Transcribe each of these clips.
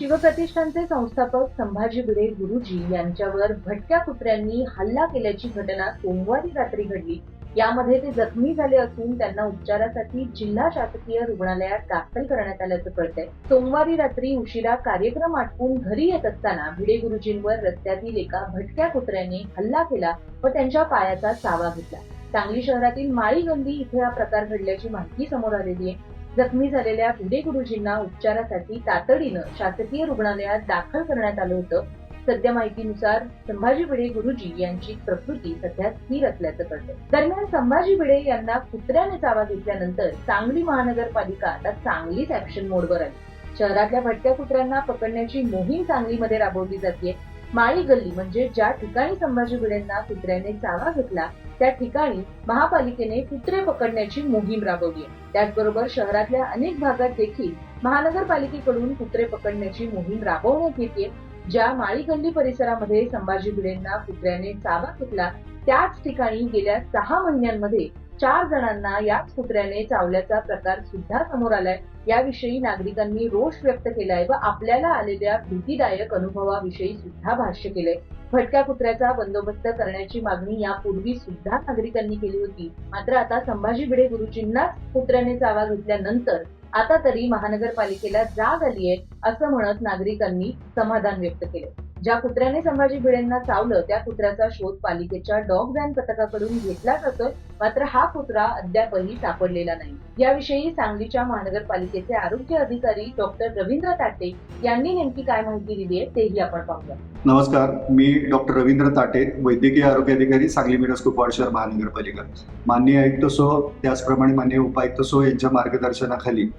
शिवप्रतिष्ठानचे संस्थापक संभाजी भिडे गुरुजी यांच्यावर भटक्या कुत्र्यांनी हल्ला केल्याची घटना सोमवारी रात्री घडली. यामध्ये ते जखमी झाले असून त्यांना उपचारासाठी जिल्हा शासकीय रुग्णालयात दाखल करण्यात आल्याचं कळतंय. सोमवारी रात्री उशिरा कार्यक्रम आटपून घरी येत असताना भिडे गुरुजींवर रस्त्यातील एका भटक्या कुत्र्याने हल्ला केला व त्यांच्या पायाचा चावा घेतला. सांगली शहरातील माळी गंदी इथे हा प्रकार घडल्याची माहिती समोर आलेली आहे. जखमी झालेल्या भिडे गुरुजींना उपचारासाठी तातडीनं शासकीय रुग्णालयात दाखल करण्यात आलं होतं. सध्या माहितीनुसार संभाजी भिडे गुरुजी यांची प्रकृती सध्या स्थिर असल्याचं कळतं दरम्यान संभाजी भिडे यांना कुत्र्याने चावा घेतल्यानंतर सांगली महानगरपालिका आता चांगलीच ऍक्शन मोडवर आली. शहरातल्या भटक्या कुत्र्यांना पकडण्याची मोहीम सांगलीमध्ये राबवली जाते माळी गल्ली म्हणजे ज्या ठिकाणी संभाजी भिडेंना कुत्र्याने चावा घेतला त्या ठिकाणी महापालिकेने कुत्रे पकडण्याची मोहीम राबवली. त्याचबरोबर शहरातल्या अनेक भागात देखील महानगरपालिकेकडून कुत्रे पकडण्याची मोहीम राबवण्यात येते. ज्या माळी गल्ली परिसरामध्ये संभाजी भिडेंना कुत्र्याने चावा घेतला त्याच ठिकाणी गेल्या सहा महिन्यांमध्ये चार जणांना याच कुत्र्याने चावल्याचा प्रकार सुद्धा समोर आलाय. याविषयी नागरिकांनी रोष व्यक्त केलाय व आपल्याला आलेल्या भीतीदायक अनुभवाविषयी सुद्धा भाष्य केलंय. फटक्या कुत्र्याचा बंदोबस्त करण्याची मागणी यापूर्वी सुद्धा नागरिकांनी केली होती. मात्र आता संभाजी भिडे गुरुजींनाच कुत्र्याने चावा घेतल्यानंतर आता तरी महानगरपालिकेला जाग आलीये असं म्हणत नागरिकांनी समाधान व्यक्त केलं ज्या कुत्र्याने संभाजी भिडेंना चावलं त्या कुत्र्याचा शोध पालिकेच्या डॉग व्हॅन पथकाकडून घेतला जातोय मात्र हा कुत्रा अद्यापही सापडलेला नाही. याविषयी सांगलीच्या महानगरपालिकेचे आरोग्य अधिकारी डॉक्टर रवींद्र ताटे यांनी नेमकी काय माहिती दिली आहे तेही आपण पाहूया. नमस्कार मी डॉक्टर रवींद्र ताटे वैद्यकीय आरोग्य अधिकारी सांगली मिरज कुपवाड शहर महानगरपालिका. मान्य आयुक्त सो त्याचप्रमाणे मान्य उपायुक्त सो यांच्या मार्गदर्शनाखाली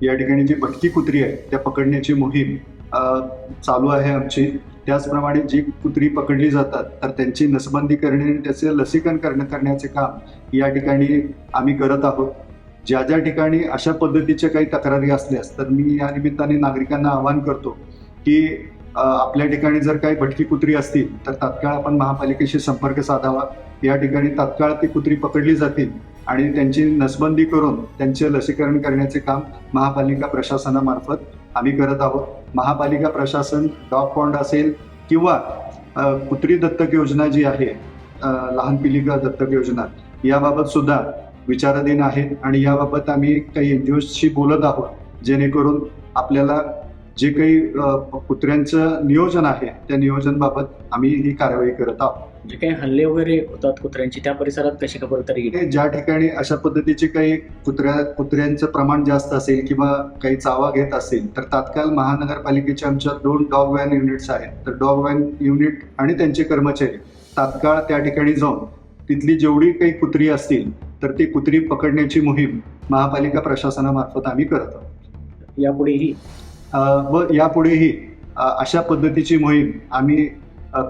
या ठिकाणी जी भटकी कुत्री आहे त्या पकडण्याची मोहीम चालू आहे आमची. त्याचप्रमाणे जी कुत्री पकडली जातात तर त्यांची नसबंदी करणे आणि त्याचे लसीकरण करणे करण्याचे काम या ठिकाणी आम्ही करत आहोत. ज्या ज्या ठिकाणी अशा पद्धतीच्या काही तक्रारी असल्यास तर मी या निमित्ताने नागरिकांना आवाहन करतो की आपल्या ठिकाणी जर काही भटकी कुत्री असतील तर तात्काळ आपण महापालिकेशी संपर्क साधावा. या ठिकाणी तात्काळ ती कुत्री पकडली जातील आणि त्यांची नसबंदी करून त्यांचे लसीकरण करण्याचे काम महापालिका प्रशासनामार्फत आम्ही करत आहोत. महापालिका प्रशासन डॉग पॉन्ड असेल किंवा पुत्री दत्तक योजना जी आहे लहान पिलिका दत्तक योजना याबाबत सुद्धा विचाराधीन आहेत. आणि याबाबत आम्ही काही एन जी बोलत आहोत जेणेकरून आपल्याला जे काही कुत्र्यांचं नियोजन आहे त्या नियोजनबाबत आम्ही ही कारवाई करत आहोत. जे काही हल्ले वगैरे होतात कुत्र्यांची त्या परिसरात कशी खबरदारी घेते ज्या ठिकाणी अशा पद्धतीचे काही कुत्र्या कुत्र्यांचं प्रमाण जास्त असेल किंवा काही चावा घेत असेल तर तात्काळ महानगरपालिकेच्या आमच्या दोन डॉग व्हॅन युनिट्स आहेत. तर डॉग व्हॅन युनिट आणि त्यांचे कर्मचारी तात्काळ त्या ठिकाणी जाऊन तिथली जेवढी काही कुत्री असतील तर ती कुत्री पकडण्याची मोहीम महापालिका प्रशासनामार्फत आम्ही करत आहोत. यापुढेही व यापुढेही अशा पद्धतीची मोहीम आम्ही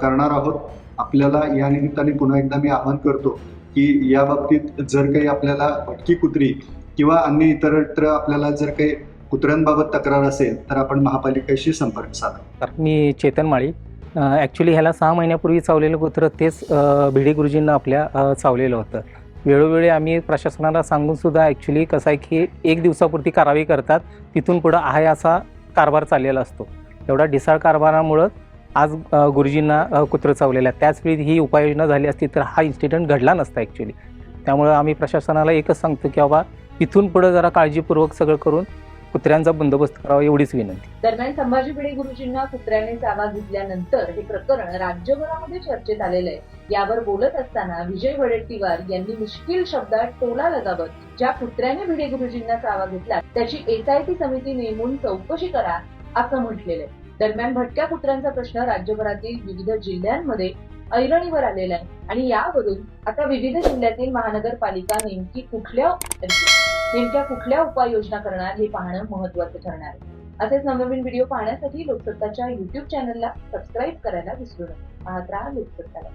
करणार आहोत. आपल्याला या निमित्ताने पुन्हा एकदा मी आवाहन करतो की या बाबतीत जर काही आपल्याला भटकी कुत्री किंवा अन्य इतरत्र आपल्याला जर काही कुत्र्यांबाबत तक्रार असेल तर आपण महापालिकेशी संपर्क साधा. मी चेतन माळी. ॲक्च्युली ह्याला सहा महिन्यापूर्वी चावलेलं कुत्रं तेच भिडे गुरुजींना आपल्या चावलेलं होतं. वेळोवेळी आम्ही प्रशासनाला सांगून सुद्धा ॲक्च्युली कसं आहे की एक दिवसापुरती कारवाई करतात तिथून पुढं आहे असा कारभार चाललेला असतो. एवढा ढिसाळ कारभारामुळं आज गुरुजींना कुत्र कुत्रं चावलेलं आहे त्याचवेळी ही उपाययोजना झाली असती तर हा इन्सिडेंट घडला नसता ॲक्च्युली त्यामुळं आम्ही प्रशासनाला एकच सांगतो की बाबा इथून पुढं जरा काळजीपूर्वक सगळं करून कुत्र्यांचा बंदोबस्त करावा एवढीच विनंती. दरम्यान संभाजी भिडे गुरुजींना कुत्र्याने चावा घेतल्यानंतर हे प्रकरण राज्यभरामध्ये चर्चेत आलेलं आहे यावर बोलत असताना विजय वडेट्टीवार यांनी मुश्किल शब्दात टोला लगावत ज्या कुत्र्याने भिडे गुरुजींना चावा घेतला त्याची एसआयटी समिती नेमून चौकशी करा असं म्हटलेलं आहे दरम्यान भटक्या कुत्र्यांचा प्रश्न राज्यभरातील विविध जिल्ह्यांमध्ये ऐरणीवर आलेला आहे आणि यावरून आता विविध जिल्ह्यातील महानगरपालिका नेमकी कुठल्या नेमक्या कुठल्या उपाययोजना करणार हे पाहणं महत्वाचं ठरणार आहे. असेच नवनवीन व्हिडिओ पाहण्यासाठी लोकसत्ताच्या युट्यूब चॅनलला सबस्क्राईब करायला विसरू नका. पाहत राहा लोकसत्ताला.